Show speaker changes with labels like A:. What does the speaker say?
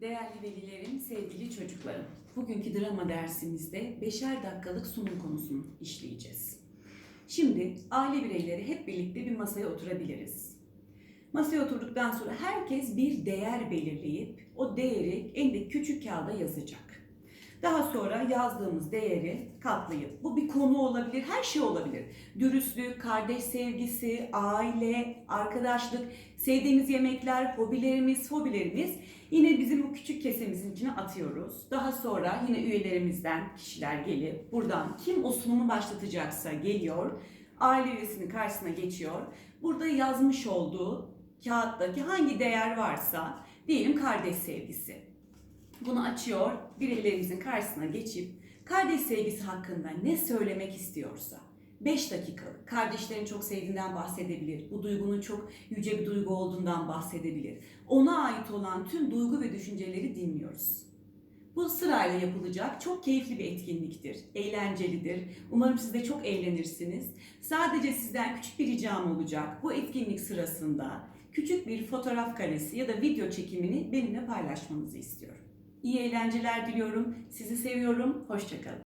A: Değerli velilerim, sevgili çocuklarım. Bugünkü drama dersimizde beşer dakikalık sunum konusunu işleyeceğiz. Şimdi aile bireyleri hep birlikte bir masaya oturabiliriz. Masaya oturduktan sonra herkes bir değer belirleyip o değeri elinde küçük kağıda yazacak. Daha sonra yazdığımız değeri katlayıp bu bir konu olabilir, her şey olabilir. Dürüstlük, kardeş sevgisi, aile, arkadaşlık, sevdiğimiz yemekler, hobilerimiz, fobilerimiz yine bizim bu küçük kesemizin içine atıyoruz. Daha sonra yine üyelerimizden kişiler gelip buradan kim o sunumu başlatacaksa geliyor, aile üyesinin karşısına geçiyor. Burada yazmış olduğu kağıttaki hangi değer varsa diyelim kardeş sevgisi. Bunu açıyor, bireylerimizin karşısına geçip kardeş sevgisi hakkında ne söylemek istiyorsa 5 dakikalık kardeşlerini çok sevdiğinden bahsedebilir. Bu duygunun çok yüce bir duygu olduğundan bahsedebilir. Ona ait olan tüm duygu ve düşünceleri dinliyoruz. Bu sırayla yapılacak çok keyifli bir etkinliktir. Eğlencelidir. Umarım siz de çok eğlenirsiniz. Sadece sizden küçük bir ricam olacak. Bu etkinlik sırasında küçük bir fotoğraf karesi ya da video çekimini benimle paylaşmanızı istiyorum. İyi eğlenceler diliyorum. Sizi seviyorum. Hoşçakalın.